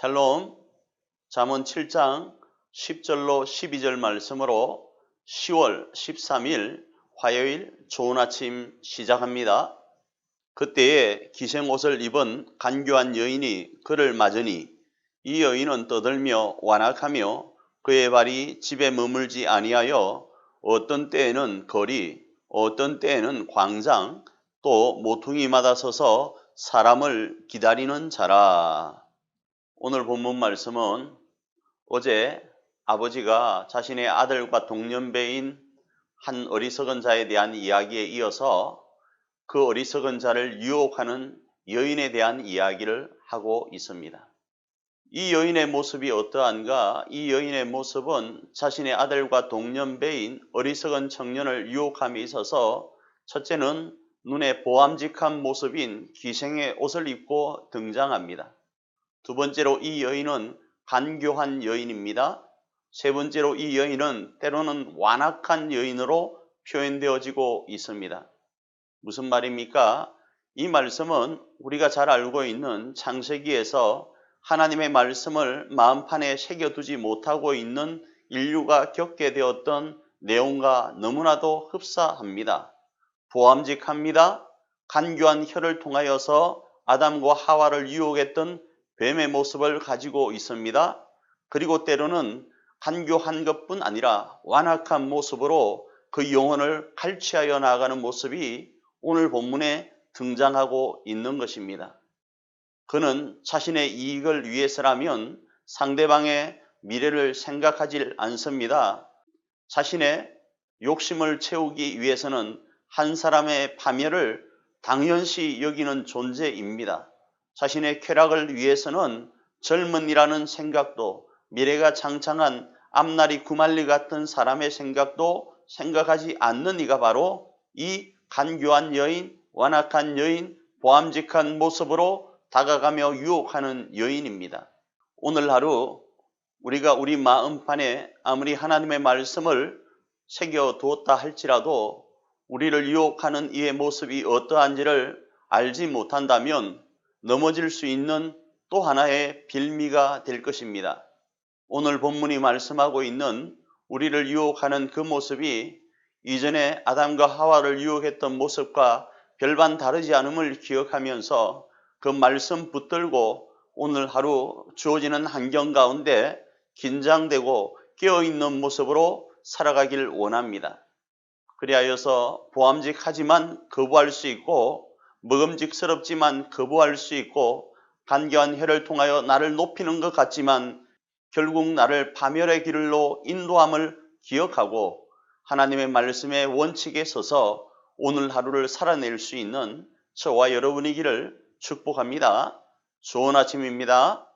샬롬 잠언 7장 10절로 12절 말씀으로 10월 13일 화요일 좋은 아침 시작합니다. 그때에 기생옷을 입은 간교한 여인이 그를 맞으니 이 여인은 떠들며 완악하며 그의 발이 집에 머물지 아니하여 어떤 때에는 거리 어떤 때에는 광장 또 모퉁이마다 서서 사람을 기다리는 자라. 오늘 본문 말씀은 어제 아버지가 자신의 아들과 동년배인 한 어리석은 자에 대한 이야기에 이어서 그 어리석은 자를 유혹하는 여인에 대한 이야기를 하고 있습니다. 이 여인의 모습이 어떠한가? 이 여인의 모습은 자신의 아들과 동년배인 어리석은 청년을 유혹함에 있어서 첫째는 눈에 보암직한 모습인 기생의 옷을 입고 등장합니다. 두 번째로 이 여인은 간교한 여인입니다. 세 번째로 이 여인은 때로는 완악한 여인으로 표현되어지고 있습니다. 무슨 말입니까? 이 말씀은 우리가 잘 알고 있는 창세기에서 하나님의 말씀을 마음판에 새겨두지 못하고 있는 인류가 겪게 되었던 내용과 너무나도 흡사합니다. 보암직합니다. 간교한 혀를 통하여서 아담과 하와를 유혹했던 뱀의 모습을 가지고 있습니다. 그리고 때로는 간교한 것뿐 아니라 완악한 모습으로 그 영혼을 칼취하여 나가는 모습이 오늘 본문에 등장하고 있는 것입니다. 그는 자신의 이익을 위해서라면 상대방의 미래를 생각하지 않습니다. 자신의 욕심을 채우기 위해서는 한 사람의 파멸을 당연시 여기는 존재입니다. 자신의 쾌락을 위해서는 젊은이라는 생각도 미래가 창창한 앞날이 구말리 같은 사람의 생각도 생각하지 않는 이가 바로 이 간교한 여인, 완악한 여인, 보암직한 모습으로 다가가며 유혹하는 여인입니다. 오늘 하루 우리가 우리 마음판에 아무리 하나님의 말씀을 새겨 두었다 할지라도 우리를 유혹하는 이의 모습이 어떠한지를 알지 못한다면 넘어질 수 있는 또 하나의 빌미가 될 것입니다. 오늘 본문이 말씀하고 있는 우리를 유혹하는 그 모습이 이전에 아담과 하와를 유혹했던 모습과 별반 다르지 않음을 기억하면서 그 말씀 붙들고 오늘 하루 주어지는 환경 가운데 긴장되고 깨어있는 모습으로 살아가길 원합니다. 그리하여서 보암직하지만 거부할 수 있고 먹음직스럽지만 거부할 수 있고 간교한 혀를 통하여 나를 높이는 것 같지만 결국 나를 파멸의 길로 인도함을 기억하고 하나님의 말씀의 원칙에 서서 오늘 하루를 살아낼 수 있는 저와 여러분이기를 축복합니다. 좋은 아침입니다.